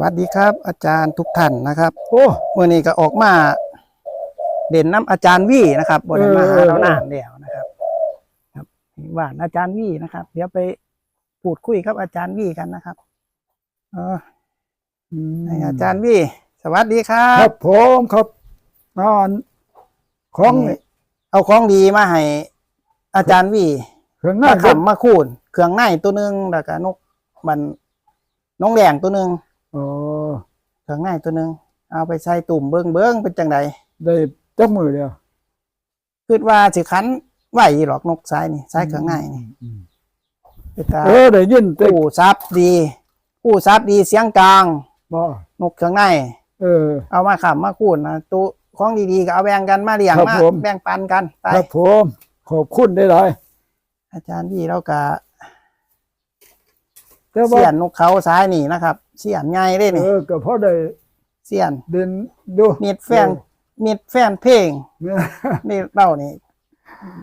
วัสดีครับ อาจารย์ทุกท่านนะครับ โอ้เมื่อนี้ก็ออกมา เด่นน้ำอาจารย์วี่นะครับบนมาหาเออเรานานแล้วนะครับ ครับว่านอาจารย์วี่นะครับ เดี๋ยวไปพูดคุยครับอาจารย์วี่กันนะครับเออให้อาจารย์วี่ สวัสดีครัครับบผมครับนอนของนี่เอาของดีมาให้อาจารย์วี่เครื่องหมาน้าครับขำมาคูนเครื่องในตัวหนึ่งแล้วก็นกมันน้องแดงตัวหนึ่ง โอ้เครื่องในตัวหนึ่งเอาไปใส่ตุ่มเบิ้งเบิ้งเป็นจังไดได้จักมือเดียวคิดว่าสิคันไหวอยู่หรอกนกซ้ายนี่ซ้ายเครื่องในนี่อืมเป็นตาเออได้ยินแต่ผู้ซับดีผู้ซับดีเสียงกลางบ่นกเครื่องในเออ เอามาขำมาคูนนะตัวของดีๆก็เอาแบ่งกันมาเลี้ยงครับมาผม แบ่งปันกันไปครับผมขอบคุณได้หลายอาจารย์พี่เราก็แต่ว่าเสียนนกเขาซ้ายนี่นะครับ เสียนไงได้เอนี่อก็พอได้เสียนเดินดูมีดแฟนมีดแฟนเพลงเนี่ยนี่เล่านี่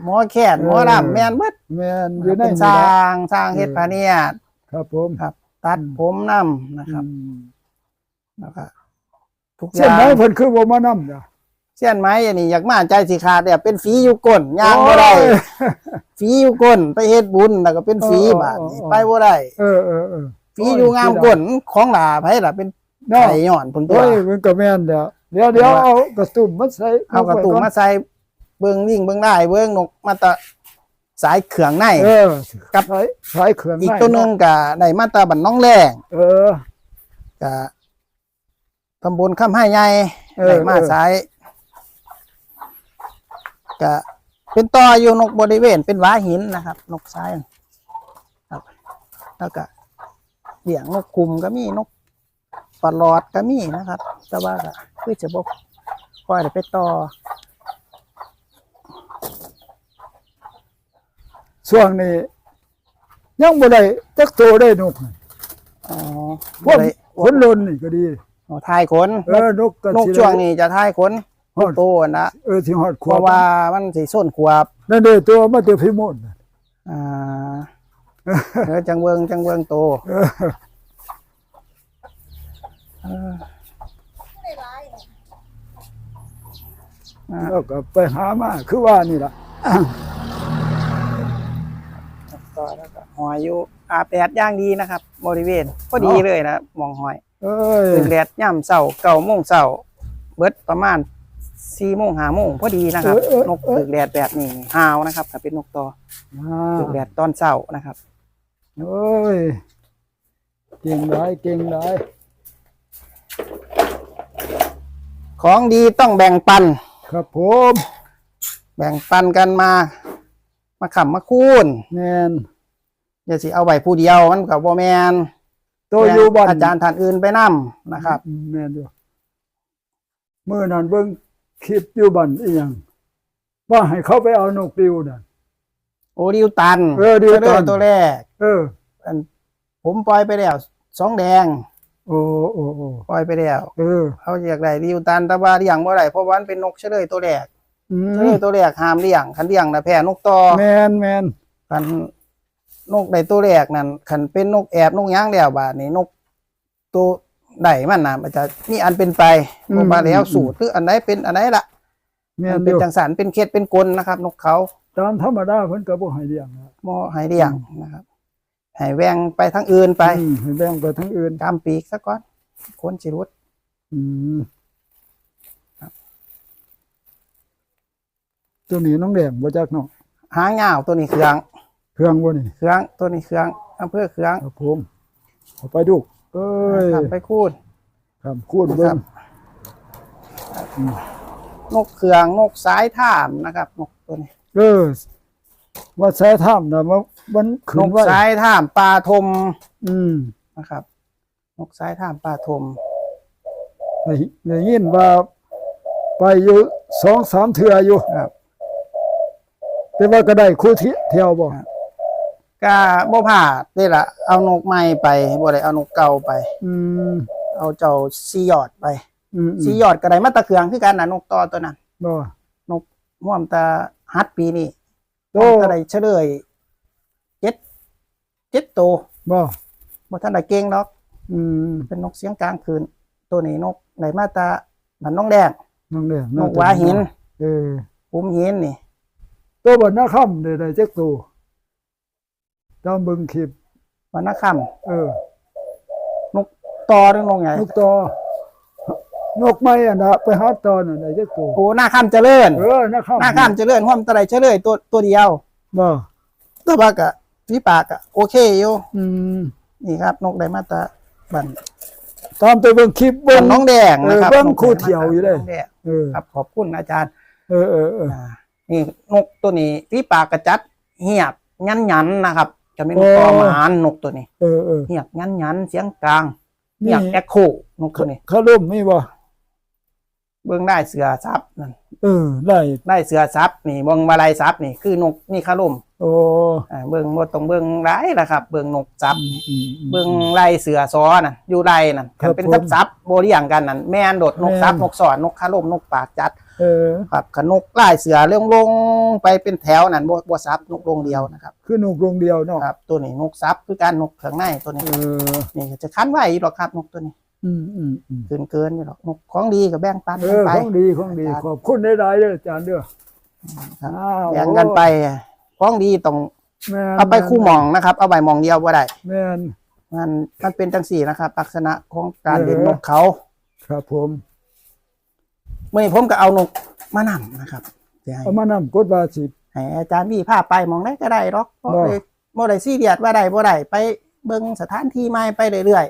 หมอแขนหมอเออลำแมนเบิดแม่นอยู่ในเป็นนี่สร้าละงสร้างเฮ็ดพาเนียดครับผมครับ ตัดผมนํนะครับอืมแล้วก็ทุกอเส้นย่างไหนเพิ่นคือบ่มานำจ้ะเส้นไม้อันนี้อยากมาใจสิขาดเนี่ยเป็นฝีอยู่ก้นย่างบ่ได้โอ้ยฝีอยู่ก้นไปเฮ็ดบุญแล้วก็เป็นฝีเออเออบาดนี้เออไปบ่ได้เออเออเออ ฝีอยู่งามก้นของหลาไผล่ะเป็นเนาะไก่ย่อนพุ่นตัวโอ้ยมันก็แม่นเดี๋ยวเดี๋ยวเดี๋ยวเอากระตุ้มมาใส่เอากระตุกมาใส่เบิ่งยิ่งเบิ่งได้เบิ่งนกมาตะสายเขืองในเออกับใช้ใช้เครื่องอีกในตัวหนึงก็ได้มาตาบันน้องแรงเออก็ตำบลคำให้ใหญ่เออได้มาเออสายก็เป็นต่ออยู่นกบริเวณเป็นหว้าหินนะครับ นกซ้ายครับแล้วก็ เลี้ยงนกคุมก็มีนกปลาหลอดก็มีนะครับ แต่ว่าก็คือจะบอกค่อยได้ไปต่อช่วงนี้ยังบ่ได้จักโตได้นกอ๋อพวกได้ขนลนนี่ก็ดีอ๋อทายขนเออนกก็นกสิได้ช่วงนี้จะทายขนฮอดโตนะเออสิฮอดขเพวบราะว่ามันสีส้นขวบนั่นเด้อตัวมาเตอพิมลน่ะอ่า เออจังเวิงจังเวิงโตเออเอออ่าแล้วก็ไปหามาคือว่านี่ล่ะต่อแล้วก็หอยอยู่อาแปดย่างดีนะครับ บริเวณพอดีเลยนะมองหอยเอ้ยถึงแดดย่ำเสาเก่าโมงเสาเบิดประมาณสี่โมงหาโมงพอดีนะครับ นกถึกแดดแบบนี้หาวนะครับถ้าเป็นนกต่ออ่าถึกแดดตอนเช้านะครับ โอ้ย เก่งหลายเก่งหลายของดีต้องแบ่งปัน ครับผม แบ่งปันกันมา มาขำมาคูนแม่นอย่าสิเอาไว้ผู้เดียวมันกับบ่แมนตัวอยู่บ้านอาจารย์ท่านอื่นไปนํนะครับ แม่นอยู่มื้อนั้นเบิ่งคลิปอยู่บ้านอีหยังว่าให้เขาไปเอานกติวน่ะโอดิวตัน เออดิวตันตัวแรก เออ อัน ผมปล่อยไปแล้วสองแดง โอ้โอ้โอ้ปล่อยไปแล้วเออเขาอยากได้ดิวตันแต่ว่าเลี้ยงบ่ได้เพราะว่ามันเป็นนกเฉลยตัวแรกอืเฉลมยตัวแรกห้ามเลี้ยงคันเลี้ยงน่ะแพ้นกต่อแมนแมนคันนกใดตัวแรกนั่นคันเป็นนกแอบนกหย่างแล้วบาดนี้นก ตัวใดมันน่ะมันจะมีอันเป็นไปบ่ว่าแล้วสูตรหรืออันไหนเป็นอันไหนล่ะแมมันนเป็นอยู่จังสารเป็นเคสเป็นกลนะครับ นกเขาตามธรรมดาเพิ่นก็บ่ให้เลี้ยงนะบ่ให้เลี้ยงนะครับ ให้แวงไปทางอื่นไปอืมให้แบ่งไปทั้งอื่นกามปีกซะก่อนคนสิรุดอืมตัวนี้น้องแดงบ่จักเนาะหางยาวตัวนี้เครื่อง เครื่องบ่นี่เครื่องตัวนี้เครื่องอำเภอเครื่องครับผมเอาไปดูเอ้ยครับไปคูด ครับคูดเบิ่ครังบอืมนกเขืองนกสายท่ามนะครับนกตัวนี้ เออว่าสายถ้ำนะมัน มันขึ้นนกไว้สายท่ามปลาทม อืมนะครับ นกสายท่ามปลาทมได้ได้ยินว่าไปอยู่สองสามเทืออยู่ครับ แต่ว่าก็ได้คู่เที่เที่ยวบ่ครับก็บ่พลาดนี่ล่ะเอานกใหม่ไปบ่ได้เอานกเก่าไป อืมเอาเจ้าซียอดไปอืมซียอดก็ได้มาตะเขืองคือกันน่ะนกต่อตัวนั้นบ่นกม่วมตาฮัดปีนี้โตม่วมตาได้เฉลยเจ็ด เจ็ดโตวบ่บ่ทันได้เก่งดอกอืมเป็นนกเสียงกลางคืน ตัวนี้นกได้มาตาบันน้องแดงน้องเด้นกหวาหินเออปุ้มหินนี่ ตัวบ่นาค่ำได้ได้จักตัวตามเบิ่งคลิปวันนักค่เออำนกตอหรือนกใหญ่นกต่อนกไม้อะนะไปหาตอนน่ะได้จักตัวโอ้หน้าค่ำเจริญเออนาค่ำหน้าค่ำเจริญห้อมตะไดเฉลยตัวตัวเดียวบ่ตัวปากะ พี่ปากะโอเคอยู่อืมนี่ครับ นกได้มาตาบันตามไปเบิ่งคลิปบัเบิ่นงน้องแดงนะครับเออเบิ่งนกคู่เที่ยวอยู่เลยน้งแดงเออครับขอบคุณอาจารย์ เออเออเอออ่านี่นกตัวนี้พี่ปากกระจัดเหียบยันยันๆนะครับ จะเป็นโอ้นกต่อหมานนกตัวนี้เออเออเหียบยันยันๆเสียงกลางนี่เหียบแอคโคนกตัวนี้เขาล่มมีบ่เบื้องได้เสือซับนั่น เออได้ได้เสือซับนี่เบื้องมาลายซับนี่คือนกนี่คาร่มโอ้อ่าเบื้องบนตรงเบื้องร้ายละครับ เบื้องนกซับอืมอืม เบื้องไล่เสือซ้อน่ะอยู่ไรน่ะครับเป็นผมซับซับๆโบเรียงกันนั่นแม่นโดดนกซับแม่นนกสอนนกคาร่มนกปากจัดเออ ครับขนกไล่เสือเรื่องลงไปเป็นแถวนั่นบ่บ่ซับนกลงเดียวนะครับคือนกโรงเดียวเนาะครับ ตัวนี้นกซับคือการนกเขืองในตัวนี้เออนี่จะคันไว้อยู่หรอกครับนกตัวนี้ อืมอืมอืมเกินเกินอยู่หรอกนกของดีกับแบ่งปันเอกันอไป ของดีของดี ขอบคุณหลายๆเด้ออาจารย์เด้อครับ อ้าวแบ่งกันไปของดีต้องแม่นเอาไปคู่หมองนะครับ เอาใบหมองเดียวบ่ได้แม่น มันมันเป็นจังสี่นะครับลักษณะของการเออเลี้ยงนกเขา ครับผมเมื่อนี้ผมก็เอานกมานำนะครับเดี๋ยวให้เอามานำกดว่าสิ ให้อาจารย์พี่พาไปหมองได้ก็ได้หรอกบ่บ่ได้บ่ได้ซีเรียสว่าได้บ่ได้ไปเบิ่งสถานที่ใหม่ไปเรื่อย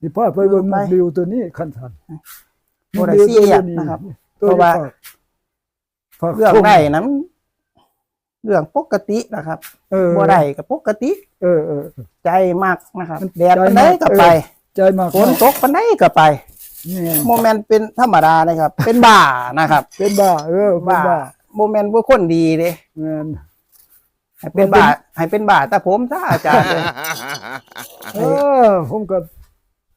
สิพาไปเบิ่งไปนกดิวตัวนี้คันทันบ่ได้ซีเรียสนะครับตัวเพราะว่าฝากๆเรื่องฝากได้นั้นเรื่องปกตินะครับเออบ่ได้ก็ปกติเออเออเออใจมากนะครับมันแดดปานใดใจมากก็เออไป ใจมากฝนตกปานใดก็ไปนี่โมเมนต์เป็นธรรมดานะครับ เป็นบ้านะครับ เป็นบ้า เออเป็นบ้าบ้าโมเมนต์ว่าคนดีเด้แม่นให้เป็นบ้าให้เป็นบ้าแต่ผมซะอาจารย์เลยเออผมก็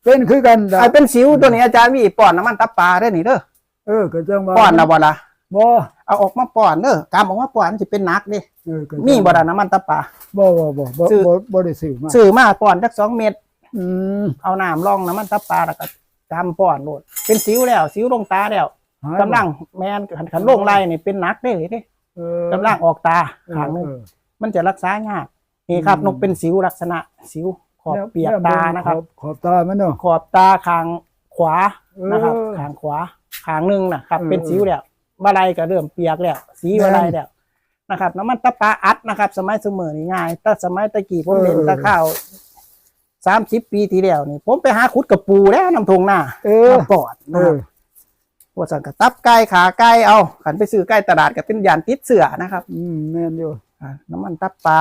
เป็นคือกันดะให้เป็นสิวตัวนี้อาจารย์มีป้อนน้ำมันตับปลาได้อนี่เด้อเออก็จังว่าป้อนนะบ่ล่ะบ่เอาออกมาป้อนเด้อกำออกมาป้อนมันสิเป็นหนักเด้เออก็จังมีบ่ล่ะน้ำมันตับปลาบ่บ่บ่บ่ซื้อบ่บ่ได้ซื้อมาซื้อมาป้อนจักสองเม็ดอืมเอาน้ำรองน้ำมันตับปลาแล้วก็กำป้อนโลดเป็นสิวแล้วสิวลงตาแล้วหายกำลังแมนขันขันลงไรนี่เป็นหนักเด้เด้เออกำลังออกตาเออข้างหนึงเออมันจะรักษายากนี่ครับอืมนกเป็นสิวลักษณะสิว ขอบเปียกตานะครับ ขอบขอบตามันเนาะขอบตาข้างขวานะครับเออข้างขวาข้างหนึ่งนะครับเออเป็นสิวแล้วบาไลก็เริ่มเปียกแล้ว สีแม่บานไลแล้วนะครับน้ำมันตะปาอัดนะครับ สมัยเสมอนี่ง่ายแต่สมัยตะกี้ผมเออเล่นตะข้าวสามสิบปีที่แล้วนี่ ผมไปหาขุดกับปูแล้วน้ำทงหน้าเออน้ำปอดเอนะครับอปวดสันกระตับไก่ขาไก่เอาขันไปซื้อไก่ตลาดกับเป็นยานติดเสือนะครับ อืมแม่นอยู่อ่าน้ำมันตับปลา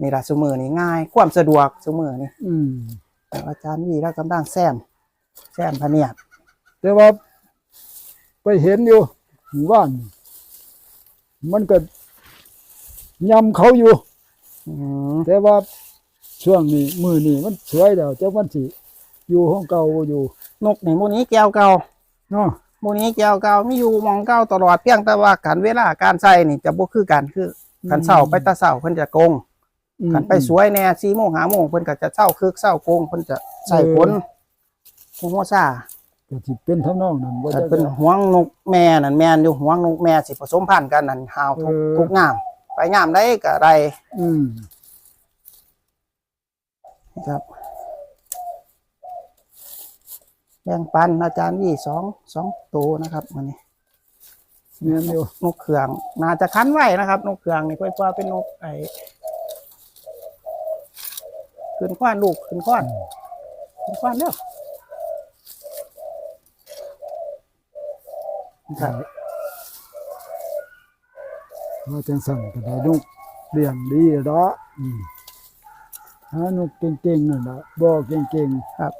นี่ละสมือนี่ง่าย ความสะดวกสมือนี่อืมแต่อาจารย์วีแล้วกำลังแซมแซมพะเนียดแต่ว่า ไปเห็นอยู่หมู่บ้าน มันก็ยำเขาอยู่ อืมแต่ว่าช่วงนี้มือนี้มันสวยแล้วแต่มันสิอยู่ห้องเก่าบ่อยู่นกนี่โมนี้แก้วเก่าเนาะโมนี้แก้วเก่าไม่อยู่หมองเก่าตลอดเพียงแต่ว่าการเวลาการใส่นี่จะบ่คือกันคือขันเศร้าไปแตาเศร้าเพิ่นจะโกงอืม ขันไปสวยแน่สี่โมงหาโมงเพิ่นก็จะเศร้าคึกเศร้าโกงเพิ่นจะใส่ผลหัวซ่าก็สิเป็นทำนองนั้นบ่แต่ได้เป็นห่วงนกแม่นั่นแม่นอยู่ห่วงนกแม่สิผสมพันธุ์กันนั่นหาวทุกเออทุกงาม ไปงามได้ก็ได้อืมครับแบ่งปันอาจารย์วีสองสองตัวนะครับมันนี้แม่นอยู่นกเขือง น่าจะคั้นไว้นะครับ นกเขืองนี่ค่อยว่าเป็นนกไอ้ ขึ้นข้านลูกขึ้นข้านขึ้นข้านเด้อครับว่าจังสั่งก็ได้นกเลี้ยงดีเนาะอืมหานกเก่งๆนั่นล่ะบ่เก่งครับ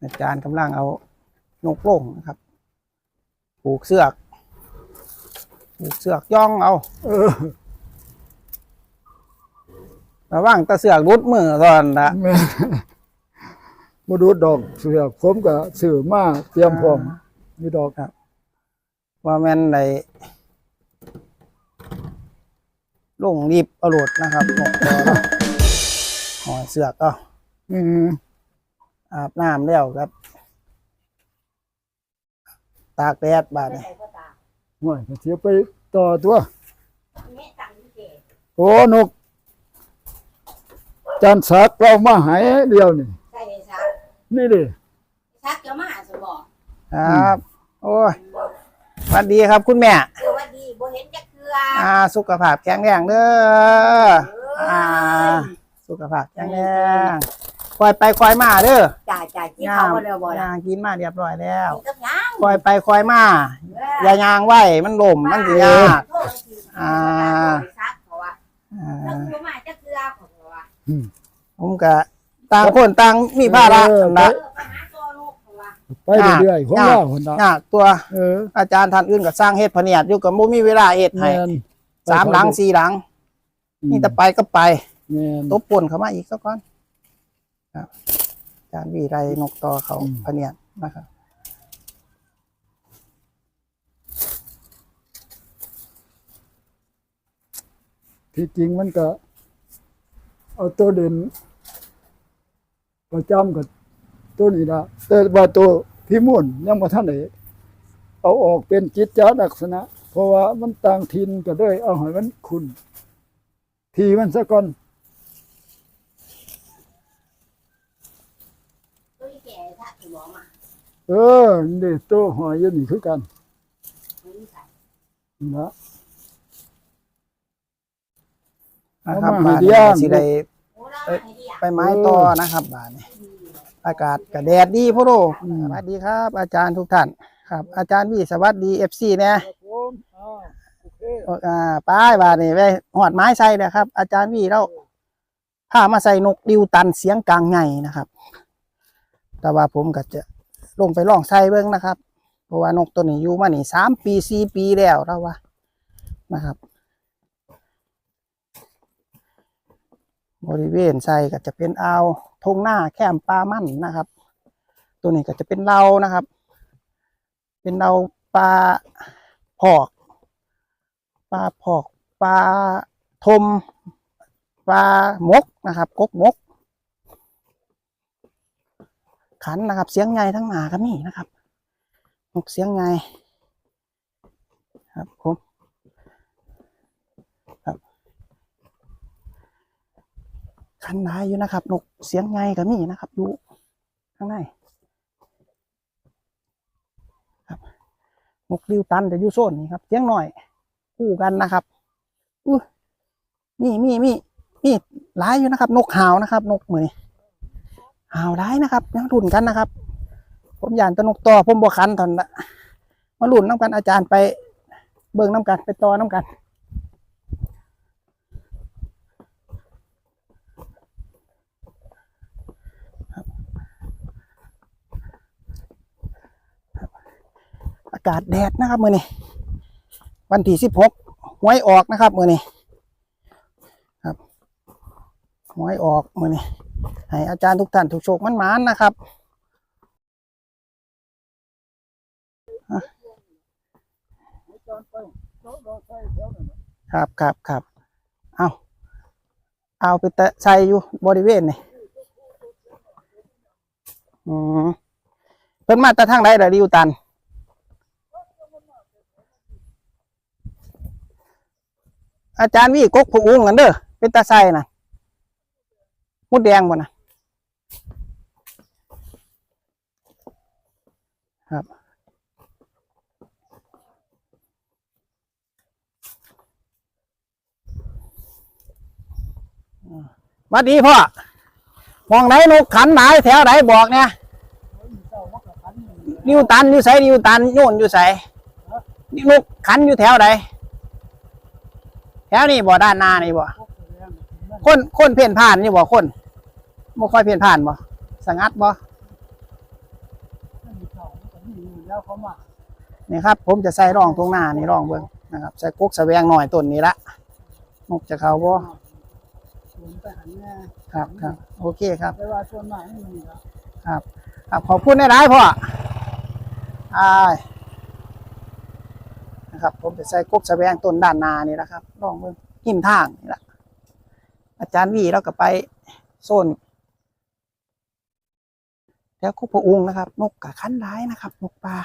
อาจารย์กำลังเอานกลงนะครับผูกเสือกผูกเสือกย่องเอาๆเออ ระว่างแตะเสือกรุดมือตอนละแม่บ่ดูดอกเสือกผมก็ซื้อมาเตรียมพร้อมมีดอกว่าแม่นในลงรีบเอาโหลดนะครับนกตัวเนาะหอยเสือกก็อืมอาบน้ำแล้วครับ ตากแดดบาดนี่ห่วยก็เสียไปต่อตัวเนี่ยตังค์เจ๊โอ้นก จันสักเรามาใหายเดียวนี่ใช่ไหมซักนี่ดิซักจะมาหาสมบอกครับ โอ้ยสวัสดีครับคุณแม่เออว่าดีบ่เห็นจะเกลืออ่า สุขภาพแข็งแรงเด้ออ่า สุขภาพแข็งแรงคอยไปคอยมาเด้อจ่ายจ่ายที่เขาบ่ได้บ่ล่ะย่างกินมาเรียบร้อยแล้วกินกับหยังคอยไปคอยมาอย่ายางไหวมันล่มมันสิยากโทษทีอ่า ผมก็ต่างคนต่างมีภาระเออ นะเออไปหาตัวลูกเพราะว่าไปเรื่อยๆของเราคนละยากตัวเอออาจารย์ท่านอื่นก็สร้างเฮ็ดพะเนียดอยู่กับบ่มีเวลาเฮ็ดให้แม่นสามหลังสี่หลัง นี่แต่ไปก็ไปแม่นตบป่นเข้ามาอีกสักก่อนครับอาจารย์วีไรนกต่อเขาอืม พะเนียดนะครับที่จริงมันก็ เอาตัวเด่นประจำกับตัวนี้ละแต่ว่าตัวพิมุนยังมาท่านไหนเอาออกเป็นจิตจาลักษณะ เพราะว่ามันต่างทินก็เลยเอาให้มันคุณ ทีมันซะก่อนตัวแก่ถ้าสมองมาเออนี่ตัวหอยอยู่นี่คือกันไม่ใส่นะ นะครับเอามาบาดให้นี้เลี้ยงสิได้โอ้แล้วไอ้เดียไปไม้ต่อนะครับบาดนี้อากาศก็แดดดีพ่อโลสวัสดีครับ อาจารย์ทุกท่านครับ อาจารย์วีสวัสดีเอฟซีเนี่ยผมอ้าวโอเคอ่าป้ายบาดนี่ไปหอดไม้ใส่นะครับ อาจารย์วีเราพามาใส่นกดิวตันเสียงกลางไงนะครับ แต่ว่าผมก็จะลงไปลองใส่เบิ้งนะครับ เพราะว่านกตัวนี้อยู่มานี่สามปีสี่ปีแล้วแล้วว่านะครับ บริเวณใส่ก็จะเป็นอ่าวทงหน้าแคมปลามั่นนะครับ ตัวนี้ก็จะเป็นเรานะครับ เป็นเราปลาพอกปลาพอกปลาทมปลามกนะครับกกมก ขันนะครับ เสียงไงทั้งหนาก็มีนะครับนกเสียงไงครับผมครับ ขันได้อยู่นะครับ นกเสียงไงก็มีนะครับอยู่ข้างในครับนกริวตันจะอยู่โซนนี้ครับเสียงหน่อยคู่กันนะครับอู้มีมีมีมีหลายอยู่นะครับ นกหาวนะครับ นกเหมือนหาวร้ายนะครับยังรุ่นกันนะครับ ผมยานแตะนกต่อผมบวคันตอนละมารุ่นน้ำกันอาจารย์ไปเบิ่งน้ำกันไปต่อน้ำกัน อากาศแดดนะครับมือนี้วันที่สิบหกหวยออกนะครับมือนี้ครับหวยออกมือนี้ให้อาจารย์ทุกท่านถูกโชคมันหมานนะครับครับครับครับเอาเอาไปแตะใส่อยู่บริเวณนี่อืมเพิ่นมาแต่ทางใดเดี๋ยวดิวตัน อาจารย์วี่กกผู้อุ้งกันเด้อเป็นตาไซน่ะมุดแดงบ่นะครับหวัดดีพ่อ มองไหนนกขันไหนแถวไหนบอกเนี่ยนิวตันอยู่ไสนิวตันโยนอยู่ไสนี่นกขันอยู่แถวใด แถวนี้บ่ด้านหน้านี่บ่คนคนเพ่นผ่านนี่บ่คนบ่ค่อยเพ่นผ่านบ่สงัดบ่แล้วเนี่ครับ ผมจะใส่รองตรงหน้านี่รองเบิ่งนะครับใส่กุ๊กแสวงหน่อยต้นนี้ละนกจะเขาบ่ครับครับโอเคครับครับ ครับขอบคุณได้หลายพ่ออา นะครับ ผมจะใส่กุกแสวงต้นด้านนานี่ละครับลองเบิ่งหิมทางนี่แหละอาจารย์วีเราก็ไปโซนแถวคุกพระองค์นะครับ นกกะขั้นร้ายนะครับ นกปลา